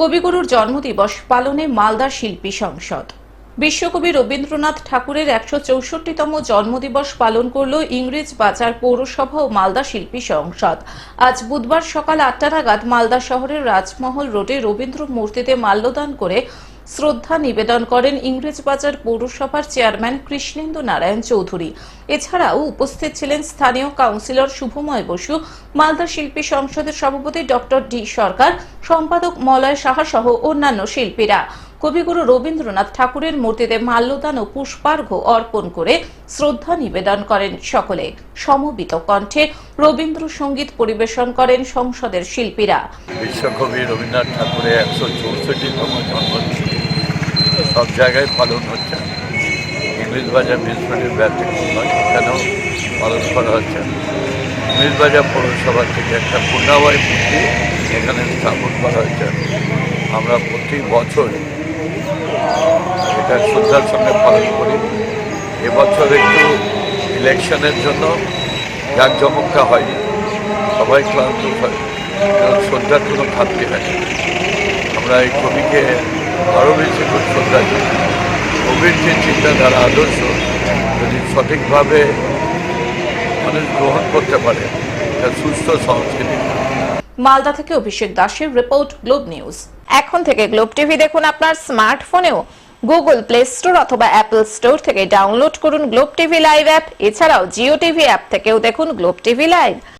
কবিগুরুর জন্মদিবস পালনে মালদা শিল্পী সংসদ। বিশ্বকবি রবীন্দ্রনাথ ঠাকুরের একশো চৌষট্টিতম জন্মদিবস পালন করল ইংরেজ বাজার পৌরসভা ও মালদা শিল্পী সংসদ। আজ বুধবার সকাল আটটা নাগাদ মালদা শহরের রাজমহল রোডে রবীন্দ্র মূর্তিতে মাল্যদান করে শ্রদ্ধা নিবেদন করেন ইংরেজবাজার পৌরসভার চেয়ারম্যান কৃষ্ণেন্দু নারায়ণ চৌধুরী। এছাড়াও উপস্থিত ছিলেন স্থানীয় কাউন্সিলর শুভময় বসু, মালদা শিল্পী সংসদের সভাপতি ডক্টর ডি সরকার, সম্পাদক মলয় সাহা সহ অন্যান্য শিল্পীরা। কবিগুরু রবীন্দ্রনাথ ঠাকুরের মূর্তিতে মাল্যদান ও পুষ্পার্ঘ্য অর্পণ করে শ্রদ্ধা নিবেদন করেন সকলে। সমবিত কণ্ঠে রবীন্দ্রসঙ্গীত পরিবেশন করেন সংসদের শিল্পীরা। বিশ্বকবি রবীন্দ্রনাথ ঠাকুরের একশো চৌষট্টিতম জন্মদিন। সব জায়গায় পালন হচ্ছে। ইংলিশ বাজার মিউনিসিপ্যালিটির ব্যতিক্রম নয়, এখানেও পালন করা হচ্ছে। ইংলিশ বাজার পৌরসভা থেকে একটা পূর্ণাবয় মূর্তি এখানে স্থাপন করা হচ্ছে। আমরা প্রতি বছর এটা শ্রদ্ধার সঙ্গে পালন করি। এবছর একটু ইলেকশনের জন্য জাঁকজমকটা হয়নি। সবাই ক্লান্ত হয় শ্রদ্ধার কোনো ঘাটতি হয়নি। আমরা এই কবিকে আরও বেশি শ্রদ্ধা কবির যে চিন্তাধারা, আদর্শ, যদি সঠিকভাবে মানুষ গ্রহণ করতে পারে, এটা সুস্থ সংস্কৃতি। মালদা থেকে অভিষেক দাসের রিপোর্ট, গ্লোব নিউজ। এখন থেকে গ্লোব টিভি দেখুন আপনার স্মার্টফোনেও। গুগল প্লে স্টোর অথবা অ্যাপল স্টোর থেকে ডাউনলোড করুন গ্লোব টিভি লাইভ অ্যাপ। এছাড়াও জিও টিভি অ্যাপ থেকেও দেখুন গ্লোব টিভি লাইভ।